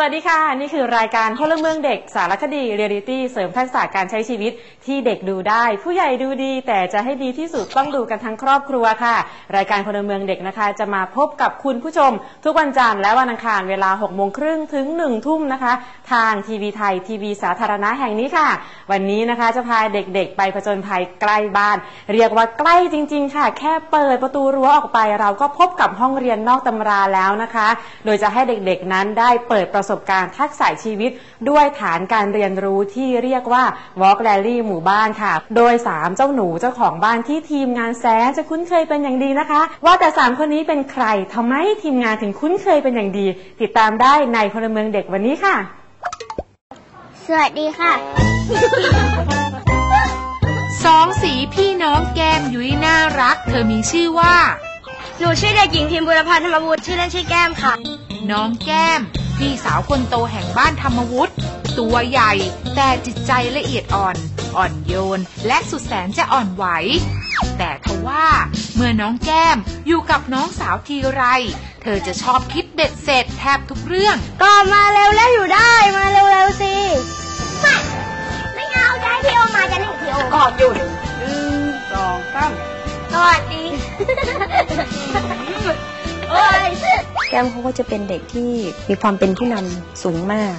วัสดีค่ะ นี่คือรายการพลเมืองเด็กสารคดีเรียลิตี้เสริมทักษะการใช้ชีวิตที่เด็กดูได้ ผู้ใหญ่ดูดี แต่จะให้ดีที่สุดต้องดูกันทั้งครอบครัวค่ะ รายการพลเมืองเด็กนะคะ จะมาพบกับคุณผู้ชม ทุกวันจันทร์และวันอังคารเวลา6โมงครึ่งถึง1ทุ่มนะคะ ทางทีวีไทยทีวีสาธารณะแห่งนี้ค่ะ วันนี้นะคะจะพาเด็กๆ ไปผจญภัยใกล้บ้าน เรียกว่าใกล้จริง ๆ ค่ะ แค่เปิดประตูรั้วออกไป เราก็พบกับห้องเรียนนอกตำราแล้วนะคะ โดยจะให้เด็กๆนั้นได้เปิดประสบการณ์ทักษะชีวิต ด้วยฐานการเรียนรู้ที่เรียกว่า Walk Rally หมู่บ้านค่ะ โดย 3 เจ้าหนูเจ้าของบ้านที่ทีมงานแสนจะคุ้นเคยเป็นอย่างดีนะคะ ว่าแต่ 3 คนนี้เป็นใครทำไมทีมงานถึงคุ้นเคยเป็นอย่างดี ติดตามได้ในพลเมืองเด็กวันนี้ค่ะ สวัสดีค่ะสองสีพี่น้องแก้มยุ้ยน่ารัก เธอมีชื่อว่า หนูชื่อเด็กหญิงพิมพ์บุรพันธ์ธรรมวุฒิชื่อเล่นชื่อแก้มค่ะ น้องแก้ม พี่สาวคนโตแห่งบ้านธรรมวุฒิตัวใหญ่แต่จิตใจละเอียดอ่อน อ่อนโยน และสุดแสนจะอ่อนไหว แต่ทว่า เมื่อน้องแก้มอยู่กับน้องสาวทีไร เธอจะชอบคิดเบ็ดเสร็จแทบทุกเรื่อง ก็มาเร็วแล้วอยู่ได้มาเร็วๆสิไม่ไม่เอาได้พี่โอมาจะหนึ่งพี่โอก่อนหยุดหนึ่งสองสามสวัสดีโอ้ยแก้มเขาก็จะเป็นเด็กที่มีความเป็นผู้นำสูงมาก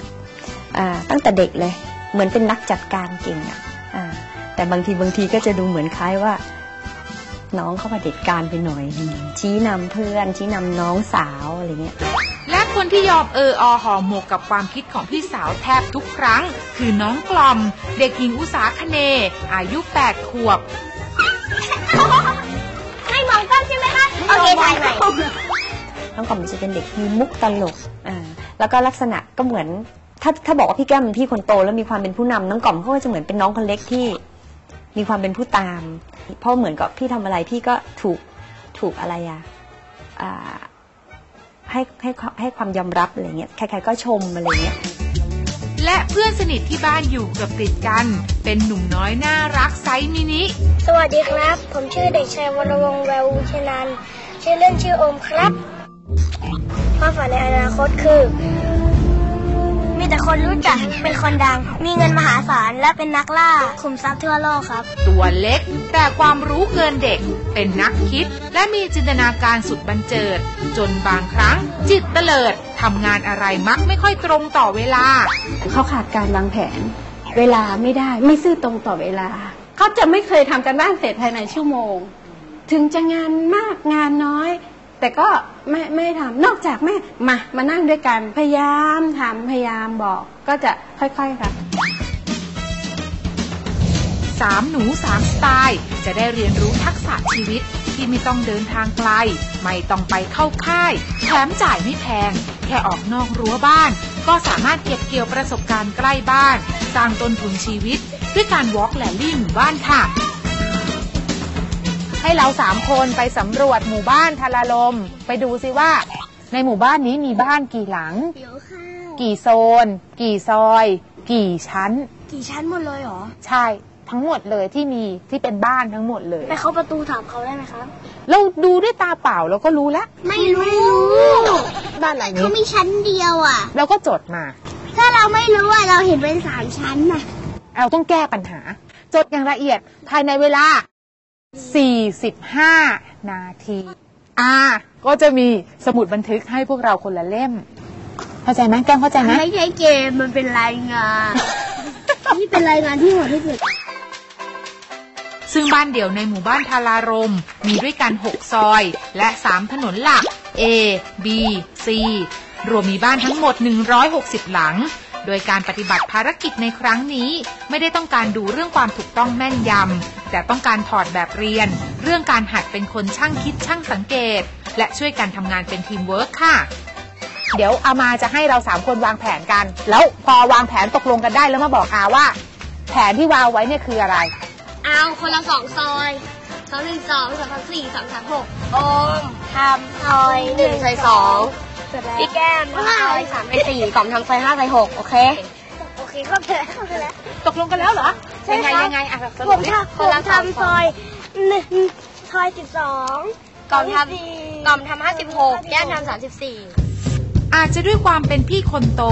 อ่าตั้งแต่เด็กเลย เหมือนเป็นนักจัดการเก่งอะอ่าแต่บางทีบางทีก็จะดูเหมือนคล้ายว่า น้องเขามาเด็ดการไปหน่อย ชี้นำเพื่อน ชี้นำน้องสาวอะไรเงี้ยและคนที่ยอมเอออห่อหมกกับความคิดของพี่สาวแทบทุกครั้ง คือน้องกลอม เด็กหญิงอุสาคเน อายุ8ขวบไม่มองกล้องใช่ไหมคะโอเคถ่ายใหม่ น้องกล่อมจะเป็นเด็กมีมุกตลกอ่าแล้วก็ลักษณะก็เหมือน ถ้าถ้าบอกว่าพี่แก้มเป็นพี่คนโตแล้วมีความเป็นผู้นำน้องกล่อมเขาก็จะเหมือนเป็นน้องคนเล็กที่ มีความเป็นผู้ตาม เพราะเหมือนกับพี่ทำอะไรพี่ก็ถูกถูกอะไรอะอ่าให้ให้ให้ความยอมรับอะไรเงี้ยใครๆก็ชมอะไรเงี้ยและเพื่อนสนิทที่บ้านอยู่เกือบติดกัน เป็นหนุ่มน้อยน่ารักไซส์มินิ สวัสดีครับ ผมชื่อเด็กชายวรวงศ์แวววุชนันท์ชื่อเล่นชื่อโอมครับ ความฝันในอนาคตคือ มีแต่คนรู้จักเป็นคนดัง มีเงินมหาศาลและเป็นนักล่าขุมทรัพย์ทั่วโลกครับ ตัวเล็กแต่ความรู้เกินเด็ก เป็นนักคิด และมีจินตนาการสุดบันเจิด จนบางครั้ง จิตเตลิดทำงานอะไรมักไม่ค่อยตรงต่อเวลา เขาขาดการวางแผน เวลาไม่ได้ไม่ซื่อตรงต่อเวลา เขาจะไม่เคยทำกันบ้านเสร็จภายในชั่วโมง ถึงจะงานมากงานน้อย แต่ก็ไม่ไม่ทำนอกจากแม่มามานั่งด้วยกันพยายามทำพยายามบอกก็จะค่อยๆครับสามหนูสามสไตล์ จะได้เรียนรู้ทักษะชีวิตที่ไม่ต้องเดินทางไกล ไม่ต้องไปเข้าค่าย แถมจ่ายไม่แพง แค่ออกนอกรั้วบ้าน ก็สามารถเก็บเกี่ยวประสบการณ์ใกล้บ้าน สร้างต้นทุนชีวิต ด้วยการวอล์กแลลี่หมู่บ้านค่ะ ให้เราสามคนไปสำรวจหมู่บ้านทาราลม ไปดูสิว่า ในหมู่บ้านนี้มีบ้านกี่หลังกี่โซน กี่ซอย กี่ชั้น กี่ชั้นหมดเลยเหรอ ใช่ทั้งหมดเลยที่มีที่เป็นบ้านทั้งหมดเลย ไปเข้าประตูถามเขาได้ไหมครับเราดูด้วยตาเปล่าเราก็รู้แล้ว ไม่รู้บ้านหลังเขานี้มีชั้นเดียวอะ เราก็จดมา ถ้าเราไม่รู้อะเราเห็นเป็นสามชั้นน่ะ เราต้องแก้ปัญหา จดอย่างละเอียดภายในเวลา 45 นาทีอ่าก็จะมีสมุดบันทึกให้พวกเราคนละเล่ม เข้าใจไหมแก้มเข้าใจไหมไม่ใช่เกมมันเป็นรายงาน นี่เป็นรายงานที่โหดที่สุด ซึ่งบ้านเดี่ยวในหมู่บ้านทารารม มีด้วยกัน 6 ซอย และ 3 ถนนหลัก A B C รวมมีบ้านทั้งหมด 160 หลัง โดยการปฏิบัติภารกิจในครั้งนี้ ไม่ได้ต้องการดูเรื่องความถูกต้องแม่นยำ แต่ต้องการถอดแบบเรียน เรื่องการหัดเป็นคนช่างคิดช่างสังเกต และช่วยกันทำงานเป็นทีมเวิร์คค่ะ เดี๋ยวอามาจะให้เราสามคนวางแผนกัน แล้วพอวางแผนตกลงกันได้แล้วมาบอกอาว่า แผนที่วางไว้เนี่ยคืออะไร เอาคนละสองซอยสองหนึ่งสองสองสามสี่สองสามหกโอมทำซอยหนึ่งซอยสองพี่แก้มทำซอยสามซอยสี่กล่อมทำซอยห้าซอยหกโอเค โอเคเข้าใจเข้าใจแล้ว ตกลงกันแล้วเหรอใช่ยังไงครับ ยังไงอะสผรุปมดิทำผมทำซอยหนึ่งซอยสิบสองกล่อมทำกล่อมทำห้าสิบหกแก้มทำสามสิบสี่ออาจจะด้วยความเป็นพี่คนโต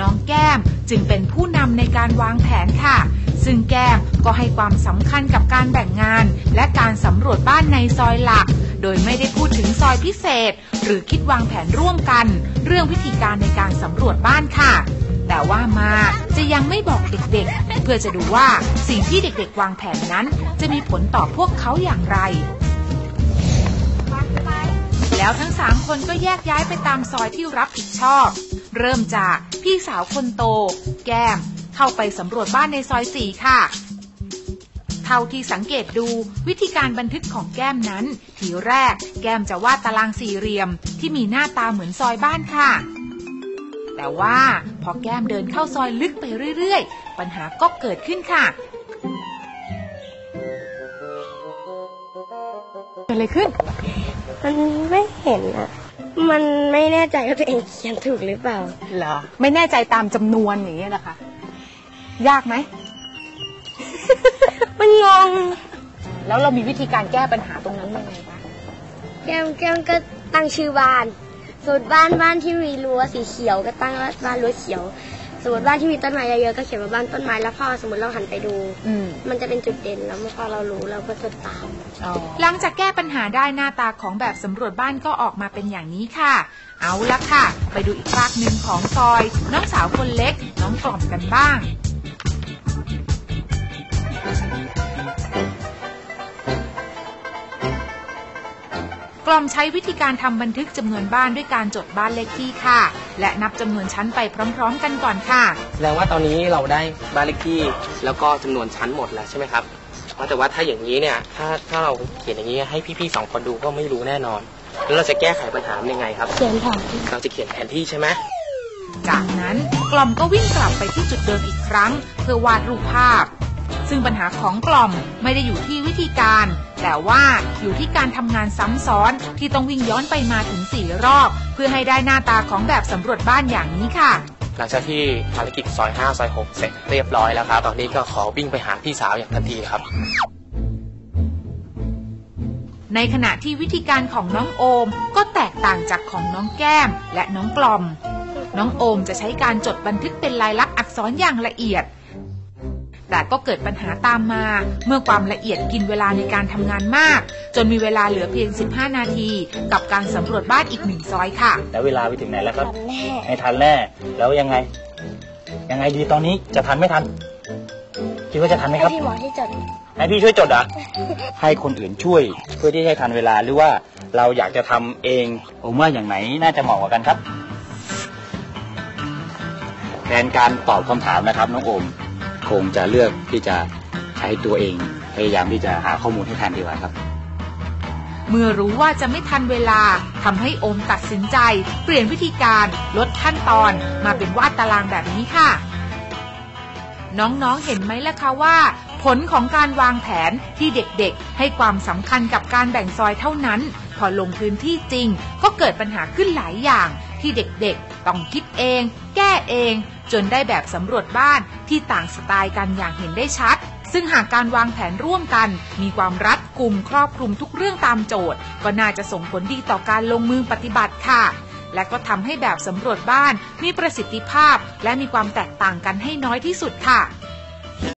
น้องแก้มจึงเป็นผู้นำในการวางแผนค่ะ ซึ่งแก้มก็ให้ความสำคัญกับการแบ่งงาน และการสำรวจบ้านในซอยหลัก โดยไม่ได้พูดถึงซอยพิเศษ หรือคิดวางแผนร่วมกัน เรื่องวิธีการในการสำรวจบ้านค่ะ แต่ว่ามาจะยังไม่บอกเด็กๆ เพื่อจะดูว่าสิ่งที่เด็กๆ วางแผนนั้น จะมีผลต่อพวกเขาอย่างไร แล้วทั้งสามคนก็แยกย้ายไปตามซอยที่รับผิดชอบ เริ่มจากพี่สาวคนโต แก้ม เข้าไปสำรวจบ้านในซอยสี่ค่ะเท่าที่สังเกตดูวิธีการบันทึกของแก้มนั้น ทีแรก แก้มจะวาดตารางสี่เหลี่ยม ที่มีหน้าตาเหมือนซอยบ้านค่ะ แต่ว่าพอแก้มเดินเข้าซอยลึกไปเรื่อยๆ ปัญหาก็เกิดขึ้นค่ะเกิดอะไรขึ้น มันไม่เห็นอะมันไม่แน่ใจว่าตัวเองเขียนถูกหรือเปล่า เหรอ ไม่แน่ใจตามจำนวนอย่างเงี้ยนะคะ ยากไหม มันงง แล้วเรามีวิธีการแก้ปัญหาตรงนั้นยังไงคะ แก้มแก้มก็ตั้งชื่อบ้าน สมมติบ้านบ้านที่มีรั้วสีเขียวก็ตั้งว่าบ้านรั้วเขียว สมมติบ้านที่มีต้นไม้เยอะๆก็เขียนว่าบ้านต้นไม้แล้วพอสมมติเราหันไปดู อืมมันจะเป็นจุดเด่นแล้วเมื่อพอเรารู้เราก็จะตาม อ๋อ หลังจากแก้ปัญหาได้หน้าตาของแบบสำรวจบ้านก็ออกมาเป็นอย่างนี้ค่ะ เอาละค่ะ ไปดูอีกฝากหนึ่งของซอย น้องสาวคนเล็ก น้องกล่อมกันบ้าง กล่อมใช้วิธีการทำบันทึกจำนวนบ้านด้วยการจดบ้านเลขที่ค่ะ และนับจำนวนชั้นไปพร้อม ๆ กันก่อนค่ะ แสดงว่าตอนนี้เราได้บ้านเลขที่แล้วก็จำนวนชั้นหมดแล้วใช่ไหมครับเพราะแต่ว่าถ้าอย่างนี้เนี่ยถ้าถ้าเราเขียนอย่างนี้ให้พี่ๆสองคนดูก็ไม่รู้แน่นอน แล้วเราจะแก้ไขปัญหายังไงครับเขียนผ่านเราจะเขียนแผนที่ใช่ไหมจากนั้นกล่อมก็วิ่งกลับไปที่จุดเดิมอีกครั้ง เพื่อวาดรูปภาพ ซึ่งปัญหาของกล่อมไม่ได้อยู่ที่วิธีการ แต่ว่าอยู่ที่การทำงานซ้ำซ้อนที่ต้องวิ่งย้อนไปมาถึงสี่รอบ เพื่อให้ได้หน้าตาของแบบสำรวจบ้านอย่างนี้ค่ะ หลังจากที่ภารกิจซอย 5 ซอย 6 เสร็จเรียบร้อยแล้วครับ ตอนนี้ก็ขอวิ่งไปหาพี่สาวอย่างทันทีครับในขณะที่วิธีการของน้องโอมก็แตกต่างจากของน้องแก้มและน้องกลอม น้องโอมจะใช้การจดบันทึกเป็นลายลักษณ์อักษรอย่างละเอียด แต่ก็เกิดปัญหาตามมา เมื่อความละเอียดกินเวลาในการทำงานมาก จนมีเวลาเหลือเพียง 15 นาที กับการสำรวจบ้านอีกหนึ่งซอยค่ะ แล้วเวลาไปถึงไหนแล้วครับทันแน่ไม่ทันแน่แล้วยังไง ยังไงดีตอนนี้จะทันไม่ทันคิดว่าจะทันไหมให้ครับพี่หมอที่จดให้พี่ช่วยจดเหรอะให้คนอื่นช่วย เพื่อที่ให้ทันเวลาหรือว่าเราอยากจะทำเองผมว่าอย่างไหนน่าจะเหมาะกว่ากันครับ แทนการตอบคำถามนะครับน้องโอม คงจะเลือกที่จะใช้ตัวเองพยายามที่จะหาข้อมูลให้ทันดีกว่าครับ เมื่อรู้ว่าจะไม่ทันเวลาทำให้โอมตัดสินใจ เปลี่ยนวิธีการลดขั้นตอนมาเป็นวาดตารางแบบนี้ค่ะ น้องๆเห็นไหมล่ะคะว่า ผลของการวางแผนที่เด็กๆ ให้ความสำคัญกับการแบ่งซอยเท่านั้น พอลงพื้นที่จริง ก็เกิดปัญหาขึ้นหลายอย่างที่เด็กๆ ต้องคิดเอง แก้เอง จนได้แบบสำรวจบ้านที่ต่างสไตล์กันอย่างเห็นได้ชัด ซึ่งหากการวางแผนร่วมกัน มีความรัดกุมครอบคลุมทุกเรื่องตามโจทย์ ก็น่าจะส่งผลดีต่อการลงมือปฏิบัติค่ะ และก็ทำให้แบบสำรวจบ้านมีประสิทธิภาพ และมีความแตกต่างกันให้น้อยที่สุดค่ะ